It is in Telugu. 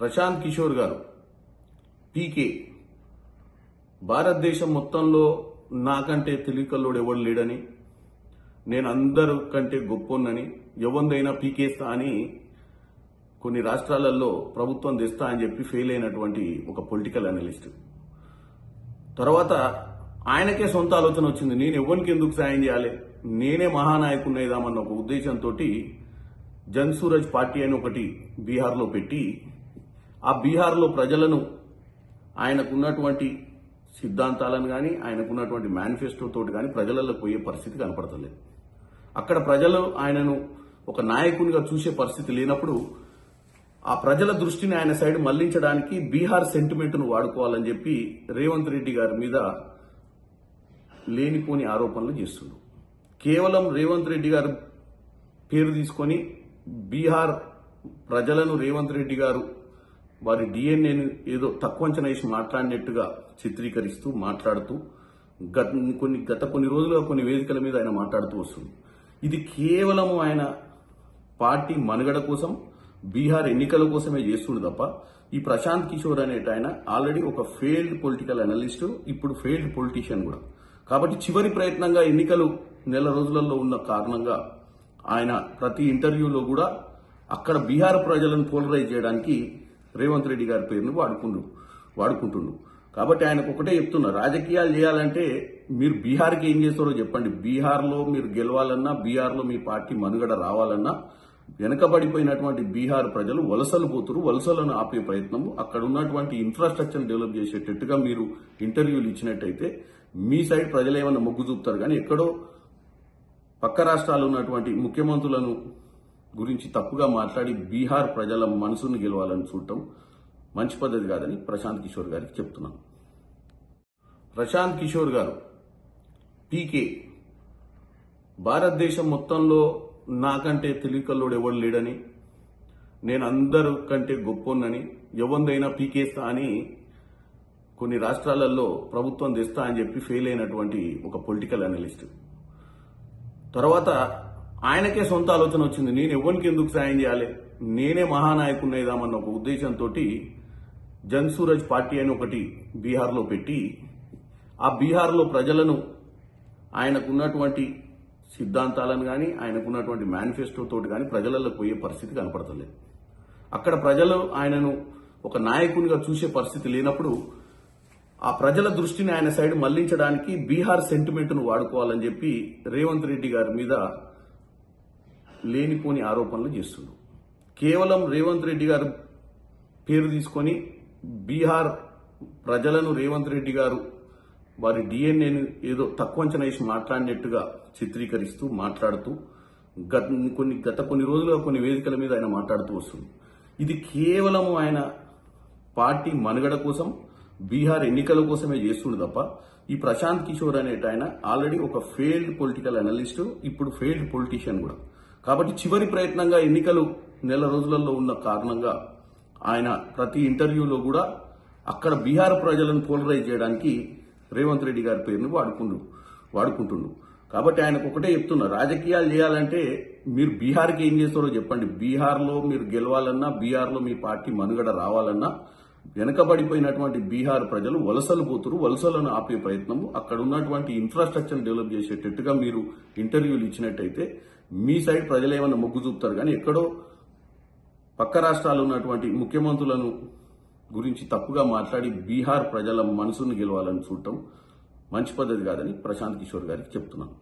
ప్రశాంత్ కిషోర్ గారు పీకే. భారతదేశం మొత్తంలో నాకంటే తెలివికల్లోడు ఎవడు లేడని నేను అందరు కంటే గొప్పోన్నని ఎవరిదైనా పీకేస్తా అని కొన్ని రాష్ట్రాలలో ప్రభుత్వం తెస్తా అని చెప్పి ఫెయిల్ అయినటువంటి ఒక పొలిటికల్ అనలిస్ట్. తర్వాత ఆయనకే సొంత ఆలోచన వచ్చింది. నేను ఎవరికి ఎందుకు సాయం చేయాలి? నేనే మహానాయకున్నైదామన్న ఒక ఉద్దేశంతో జన్ సూరజ్ పార్టీ అని ఒకటి బీహార్లో పెట్టి ఆ బీహార్లో ప్రజలను ఆయనకున్నటువంటి సిద్ధాంతాలను కానీ ఆయనకున్నటువంటి మేనిఫెస్టోతో తోటి కానీ ప్రజలలో పోయే పరిస్థితి కనపడతలేదు. అక్కడ ప్రజలు ఆయనను ఒక నాయకునిగా చూసే పరిస్థితి లేనప్పుడు ఆ ప్రజల దృష్టిని ఆయన సైడ్ మళ్ళించడానికి బీహార్ సెంటిమెంట్ను వాడుకోవాలని చెప్పి రేవంత్ రెడ్డి గారి మీద లేనిపోని ఆరోపణలు చేస్తున్నారు కేవలం రేవంత్ రెడ్డి గారు పేరు తీసుకొని బీహార్ ప్రజలను రేవంత్ రెడ్డి గారు వారి డిఎన్ఏని ఏదో తక్కువ అంచనా వేసి మాట్లాడినట్టుగా చిత్రీకరిస్తూ మాట్లాడుతూ గత కొన్ని గత కొన్ని రోజులుగా కొన్ని వేదికల మీద ఆయన మాట్లాడుతూ వస్తుంది. ఇది కేవలం ఆయన పార్టీ మనుగడ కోసం బీహార్ ఎన్నికల కోసమే చేస్తుండు తప్ప ఈ ప్రశాంత్ కిషోర్ అనేట ఆయన ఆల్రెడీ ఒక ఫెయిల్డ్ పొలిటికల్ అనలిస్ట్ ఇప్పుడు ఫెయిల్డ్ పొలిటీషియన్ కూడా. కాబట్టి చివరి ప్రయత్నంగా ఎన్నికలు నెల రోజులలో ఉన్న కారణంగా ఆయన ప్రతి ఇంటర్వ్యూలో కూడా అక్కడ బీహార్ ప్రజలను పోలరైజ్ చేయడానికి రేవంత్ రెడ్డి గారి పేరుని వాడుకుండు వాడుకుంటుండు. కాబట్టి ఆయనకు ఒకటే చెప్తున్నా రాజకీయాలు చేయాలంటే మీరు బీహార్కి ఏం చేస్తారో చెప్పండి. బీహార్లో మీరు గెలవాలన్నా బీహార్లో మీ పార్టీ మనుగడ రావాలన్నా వెనకబడిపోయినటువంటి బీహార్ ప్రజలు వలసలు పోతురు వలసలను ఆపే ప్రయత్నము. అక్కడ ఉన్నటువంటి ఇన్ఫ్రాస్ట్రక్చర్ డెవలప్ చేసేటట్టుగా మీరు ఇంటర్వ్యూలు ఇచ్చినట్టయితే మీ సైడ్ ప్రజలు ఏమైనా మొగ్గు చూపుతారు? కానీ ఎక్కడో పక్క రాష్ట్రాలు ఉన్నటువంటి ముఖ్యమంత్రులను గురించి తప్పుగా మాట్లాడి బీహార్ ప్రజల మనసును గెలవాలని చూడటం మంచి పద్ధతి కాదని ప్రశాంత్ కిషోర్ గారికి చెప్తున్నాను. ప్రశాంత్ కిషోర్ గారు పీకే భారతదేశం మొత్తంలో నాకంటే తెలివికల్లోడు ఎవడు లేడని నేను అందరు కంటే గొప్పోన్నని ఎవరిదైనా పీకేస్తా అని కొన్ని రాష్ట్రాలలో ప్రభుత్వం తెస్తా అని చెప్పి ఫెయిల్ అయినటువంటి ఒక పొలిటికల్ అనలిస్ట్. తర్వాత ఆయనకే సొంత ఆలోచన వచ్చింది. నేను ఎవరికి ఎందుకు సాయం చేయాలి? నేనే మహానాయకున్నైదామన్న ఒక ఉద్దేశంతో జన్ సూరజ్ పార్టీ అని ఒకటి బీహార్లో పెట్టి ఆ బీహార్లో ప్రజలను ఆయనకున్నటువంటి సిద్ధాంతాలను కానీ ఆయనకున్నటువంటి మేనిఫెస్టోతో తోటి కానీ ప్రజలలో పోయే పరిస్థితి కనపడతలేదు. అక్కడ ప్రజలు ఆయనను ఒక నాయకునిగా చూసే పరిస్థితి లేనప్పుడు ఆ ప్రజల దృష్టిని ఆయన సైడ్ మళ్ళించడానికి బీహార్ సెంటిమెంట్ను వాడుకోవాలని చెప్పి రేవంత్ రెడ్డి గారి మీద లేనిపోని ఆరోపణలు చేస్తున్నారు కేవలం రేవంత్ రెడ్డి గారు పేరు తీసుకొని బీహార్ ప్రజలను రేవంత్ రెడ్డి గారు వారి డిఎన్ఏను ఏదో తక్కువ అంచనా వేసి మాట్లాడినట్టుగా చిత్రీకరిస్తూ మాట్లాడుతూ గత కొన్ని గత కొన్ని రోజులుగా కొన్ని వేదికల మీద ఆయన మాట్లాడుతూ వస్తుంది ఇది కేవలం ఆయన పార్టీ మనుగడ కోసం బీహార్ ఎన్నికల కోసమే చేస్తుండు తప్ప ఈ ప్రశాంత్ కిషోర్ అనేట ఆయన ఆల్రెడీ ఒక ఫెయిల్డ్ పొలిటికల్ అనలిస్టు ఇప్పుడు ఫెయిల్డ్ పొలిటీషియన్ కూడా. కాబట్టి చివరి ప్రయత్నంగా ఎన్నికలు నెల రోజులలో ఉన్న కారణంగా ఆయన ప్రతి ఇంటర్వ్యూలో కూడా అక్కడ బీహార్ ప్రజలను పోలరైజ్ చేయడానికి రేవంత్ రెడ్డి గారి పేరును వాడుకుండు వాడుకుంటుండు. కాబట్టి ఆయనకు ఒకటే చెప్తున్నా రాజకీయాలు చేయాలంటే మీరు బీహార్కి ఏం చేస్తారో చెప్పండి. బీహార్లో మీరు గెలవాలన్నా బీహార్లో మీ పార్టీ మనుగడ రావాలన్నా వెనకబడిపోయినటువంటి బీహార్ ప్రజలు వలసలు పోతురు వలసలను ఆపే ప్రయత్నం అక్కడ ఉన్నటువంటి ఇన్ఫ్రాస్ట్రక్చర్ డెవలప్ చేసేటట్టుగా మీరు ఇంటర్వ్యూలు ఇచ్చినట్టయితే మీ సైడ్ ప్రజలు ఏమైనా మొగ్గు చూపుతారు? కానీ ఎక్కడో పక్క రాష్ట్రాలు ఉన్నటువంటి ముఖ్యమంత్రులను గురించి తప్పుగా మాట్లాడి బీహార్ ప్రజల మనసును గెలవాలని చూడటం మంచి పద్ధతి కాదని ప్రశాంత్ కిషోర్ గారికి చెప్తున్నాను.